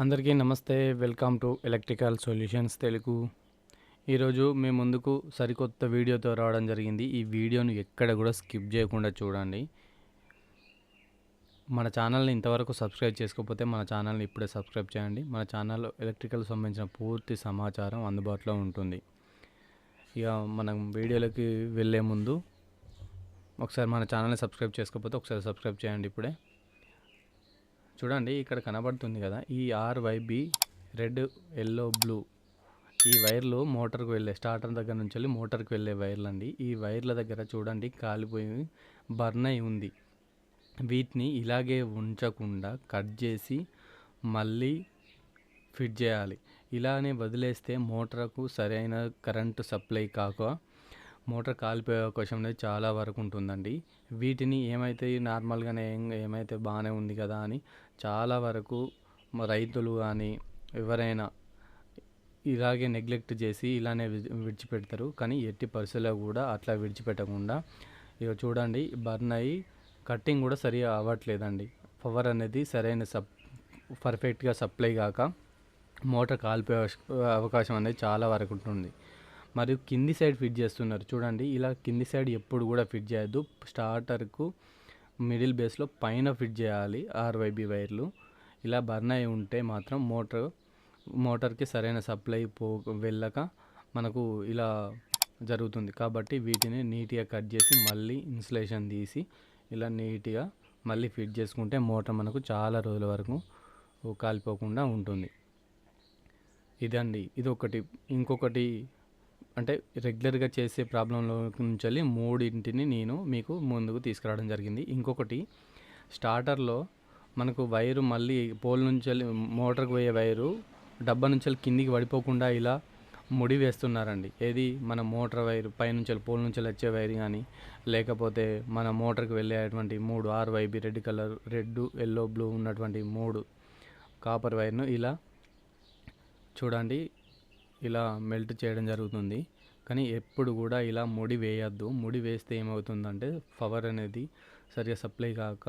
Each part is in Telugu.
అందరికీ నమస్తే. Welcome to electrical solutions Telugu. ఈరోజు మేము ముందుకు సరికొత్త వీడియోతో రావడం జరిగింది. ఈ వీడియోను ఎక్కడ కూడా స్కిప్ చేయకుండా చూడండి. మన ఛానల్ని ఇంతవరకు సబ్స్క్రైబ్ చేసుకోకపోతే మన ఛానల్ని ఇప్పుడే సబ్స్క్రైబ్ చేయండి. మన ఛానల్లో ఎలక్ట్రికల్ సంబంధించిన పూర్తి సమాచారం అందుబాటులో ఉంటుంది. ఇక మనం వీడియోలోకి వెళ్ళే ముందు ఒకసారి మన ఛానల్ని సబ్స్క్రైబ్ చేసుకోకపోతే ఒకసారి సబ్స్క్రైబ్ చేయండి ఇప్పుడే. చూడండి ఇక్కడ కనబడుతుంది కదా ఈ ఆర్వైబి రెడ్ ఎల్లో బ్లూ. ఈ వైర్లు మోటార్కు వెళ్ళే స్టార్టర్ దగ్గర నుంచి వెళ్ళి మోటార్కి వెళ్ళే వైర్లు అండి. ఈ వైర్ల దగ్గర చూడండి కాలిపోయి బర్న్ అయి ఉంది. వీటిని ఇలాగే ఉంచకుండా కట్ చేసి మళ్ళీ ఫిట్ చేయాలి. ఇలానే వదిలేస్తే మోటార్కు సరైన కరెంటు సప్లై కాక మోటార్ కాలిపోయే అవకాశం అనేది చాలా వరకు ఉంటుందండి. వీటిని ఏమైతే నార్మల్గానే ఏమైతే బాగానే ఉంది కదా అని చాలా వరకు రైతులు కానీ ఎవరైనా ఇలాగే నెగ్లెక్ట్ చేసి ఇలానే విడిచిపెడతారు. కానీ ఎట్టి పరిస్థితుల్లో కూడా అట్లా విడిచిపెట్టకుండా ఇక చూడండి బర్న్ అయ్యి కట్టింగ్ కూడా సరిగా అవ్వట్లేదండి. పవర్ అనేది సరైన సప్ పర్ఫెక్ట్గా సప్లై కాక మోటార్ కాలిపోయే అవకాశం అనేది చాలా వరకు ఉంటుంది. మరియు కింది సైడ్ ఫిట్ చేస్తున్నారు. చూడండి ఇలా కింది సైడ్ ఎప్పుడు కూడా ఫిట్ చేయొద్దు. స్టార్టర్కు మిడిల్ బేస్లో పైన ఫిట్ చేయాలి ఆర్వైబి వైర్లు. ఇలా బర్న్ అయి ఉంటే మాత్రం మోటార్ మోటార్కి సరైన సప్లై పో వెళ్ళక మనకు ఇలా జరుగుతుంది. కాబట్టి వీటిని నీట్గా కట్ చేసి మళ్ళీ ఇన్సులేషన్ తీసి ఇలా నీట్గా మళ్ళీ ఫిట్ చేసుకుంటే మోటార్ మనకు చాలా రోజుల వరకు కాలిపోకుండా ఉంటుంది. ఇదండి. ఇది ఒకటి ఇంకొకటి అంటే రెగ్యులర్గా చేసే ప్రాబ్లంలో నుంచి వెళ్ళి మూడింటిని నేను మీకు ముందుకు తీసుకురావడం జరిగింది. ఇంకొకటి స్టార్టర్లో మనకు వైరు మళ్ళీ పోల్ నుంచి వెళ్ళి మోటార్కి పోయే వైరు డబ్బా నుంచి వెళ్ళి కిందికి పడిపోకుండా ఇలా ముడి వేస్తున్నారండి. ఏది మన మోటార్ వైర్ పైనుంచి వెళ్ళి పోల్ నుంచి వచ్చే వైర్ కానీ లేకపోతే మన మోటార్కి వెళ్ళేటువంటి మూడు ఆరు Y B red colour red yellow blue ఉన్నటువంటి మూడు కాపర్ వైర్ను ఇలా చూడండి ఇలా మెల్ట్ చేయడం జరుగుతుంది. కానీ ఎప్పుడు కూడా ఇలా ముడి వేయద్దు. ముడి వేస్తే ఏమవుతుందంటే పవర్ అనేది సరిగా సప్లై కాక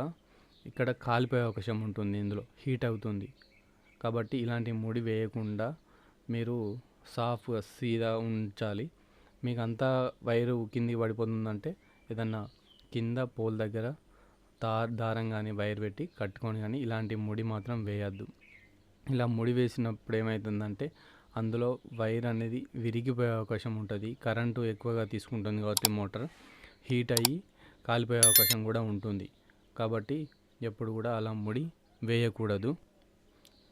ఇక్కడ కాలిపోయే అవకాశం ఉంటుంది ఇందులో. హీట్ అవుతుంది. కాబట్టి ఇలాంటి ముడి వేయకుండా మీరు సాఫ్గా సీదా ఉంచాలి. మీకు అంతా వైరు కిందికి పడిపోతుందంటే ఏదన్నా కింద పోల్ దగ్గర తార్ దారం కానీ వైర్ పెట్టి కట్టుకొని కానీ ఇలాంటి ముడి మాత్రం వేయద్దు. ఇలా ముడి వేసినప్పుడు ఏమవుతుందంటే అందులో వైర్ అనేది విరిగిపోయే అవకాశం ఉంటుంది. కరెంటు ఎక్కువగా తీసుకుంటుంది కాబట్టి మోటార్ హీట్ అయ్యి కాలిపోయే అవకాశం కూడా ఉంటుంది. కాబట్టి ఎప్పుడు కూడా అలా ముడి వేయకూడదు.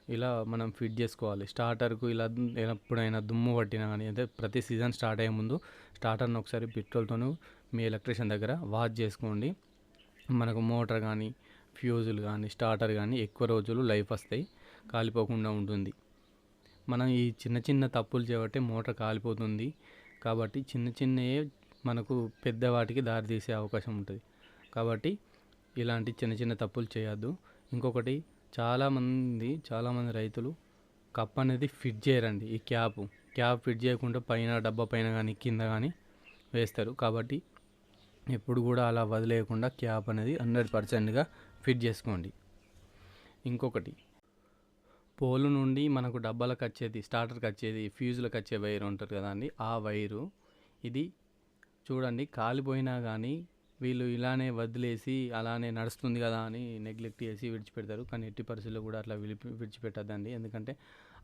ఇలా మనం ఫిట్ చేసుకోవాలి. స్టార్టర్కు ఇలా ఎప్పుడైనా దుమ్ము పట్టినా కానీ అంటే ప్రతి సీజన్ స్టార్ట్ అయ్యే ముందు స్టార్టర్ని ఒకసారి పెట్రోల్తోనూ మీ ఎలక్ట్రీషియన్ దగ్గర వాష్ చేసుకోండి. మనకు మోటార్ కానీ ఫ్యూజులు కానీ స్టార్టర్ కానీ ఎక్కువ రోజులు లైఫ్ వస్తాయి. కాలిపోకుండా ఉంటుంది. మనం ఈ చిన్న చిన్న తప్పులు చేయబట్టి మోటార్ కాలిపోతుంది. కాబట్టి చిన్న చిన్నయే మనకు పెద్ద వాటికి దారి తీసే అవకాశం ఉంటుంది. కాబట్టి ఇలాంటి చిన్న చిన్న తప్పులు చేయొద్దు. ఇంకొకటి చాలామంది చాలామంది రైతులు కప్ అనేది ఫిట్ చేయరండి ఈ క్యాప్. క్యాప్ ఫిట్ చేయకుండా పైన డబ్బా పైన కానీ కింద కానీ వేస్తారు. కాబట్టి ఎప్పుడు కూడా అలా వదిలేయకుండా క్యాప్ అనేది హండ్రెడ్ పర్సెంట్గా ఫిట్ చేసుకోండి. ఇంకొకటి పోలు నుండి మనకు డబ్బాలకు వచ్చేది స్టార్టర్కి వచ్చేది ఫ్యూజులకు వచ్చే వైర్ ఉంటుంది కదండి ఆ వైరు ఇది చూడండి కాలిపోయినా కానీ వీళ్ళు ఇలానే వదిలేసి అలానే నడుస్తుంది కదా అని నెగ్లెక్ట్ చేసి విడిచిపెడతారు. కానీ ఎట్టి పరిస్థితుల్లో కూడా అట్లా విడిపి విడిచిపెట్టద్దండి. ఎందుకంటే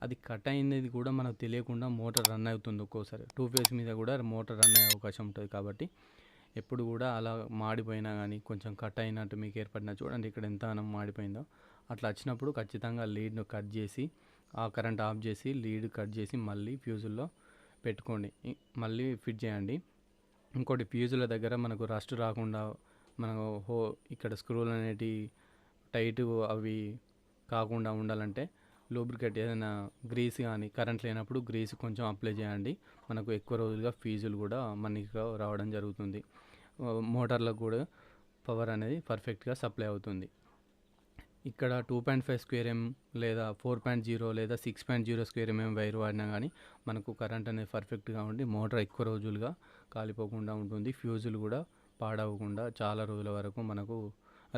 అది కట్ అయినది కూడా మనకు తెలియకుండా మోటార్ రన్ అవుతుంది ఒక్కోసారి. టూ ఫేస్ మీద కూడా మోటార్ రన్ అయ్యే అవకాశం ఉంటుంది కాబట్టి ఎప్పుడు కూడా అలా మాడిపోయినా కానీ కొంచెం కట్ అయినట్టు మీకు ఏర్పడినా చూడండి ఇక్కడ ఎంత మాడిపోయిందో. అట్లా వచ్చినప్పుడు ఖచ్చితంగా లీడ్ను కట్ చేసి ఆ కరెంట్ ఆఫ్ చేసి లీడ్ కట్ చేసి మళ్ళీ ఫ్యూజుల్లో పెట్టుకోండి. మళ్ళీ ఫిట్ చేయండి. ఇంకోటి ఫ్యూజుల దగ్గర మనకు రస్ట్ రాకుండా మనకు హో ఇక్కడ స్క్రూలు అనేటి టైట్ అవి కాకుండా ఉండాలంటే లూబ్రికేట్ ఏదైనా గ్రీస్ కానీ కరెంట్ లేనప్పుడు గ్రీస్ కొంచెం అప్లై చేయండి. మనకు ఎక్కువ రోజులుగా ఫీజులు కూడా మనకి రావడం జరుగుతుంది. మోటార్లకు కూడా పవర్ అనేది పర్ఫెక్ట్గా సప్లై అవుతుంది. ఇక్కడ two point five square M లేదా ఫోర్ పాయింట్ జీరో లేదా six point zero square M M wire వాడినా కానీ మనకు కరెంట్ అనేది పర్ఫెక్ట్గా ఉండి మోటార్ ఎక్కువ రోజులుగా కాలిపోకుండా ఉంటుంది. ఫ్యూజులు కూడా పాడవకుండా చాలా రోజుల వరకు మనకు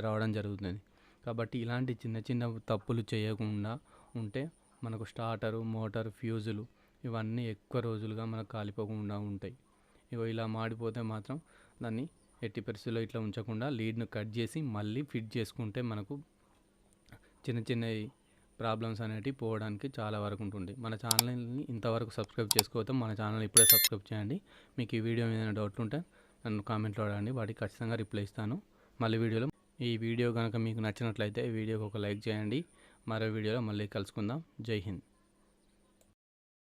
రావడం జరుగుతుంది. కాబట్టి ఇలాంటి చిన్న చిన్న తప్పులు చేయకుండా ఉంటే మనకు స్టార్టరు మోటార్ ఫ్యూజులు ఇవన్నీ ఎక్కువ రోజులుగా మనకు కాలిపోకుండా ఉంటాయి. ఇగో ఇలా మాడిపోతే మాత్రం దాన్ని ఎట్టి పరిస్థితుల్లో ఇట్లా ఉంచకుండా లీడ్ను కట్ చేసి మళ్ళీ ఫిట్ చేసుకుంటే మనకు చిన్న చిన్న ప్రాబ్లమ్స్ అనేటివి పోవడానికి చాలా వరకు ఉంటుంది. మన ఛానల్ని ఇంతవరకు సబ్స్క్రైబ్ చేసుకోవద్దు. మన ఛానల్ ఇప్పుడే సబ్స్క్రైబ్ చేయండి. మీకు ఈ వీడియో మీద డౌట్లు ఉంటే నన్ను కామెంట్లో అడగండి. వాటికి ఖచ్చితంగా రిప్లై ఇస్తాను. మళ్ళీ వీడియోలో ఈ వీడియో కనుక మీకు నచ్చినట్లయితే ఈ వీడియోకి ఒక లైక్ చేయండి. మరో వీడియోలో మళ్ళీ కలుసుకుందాం. జై హింద్.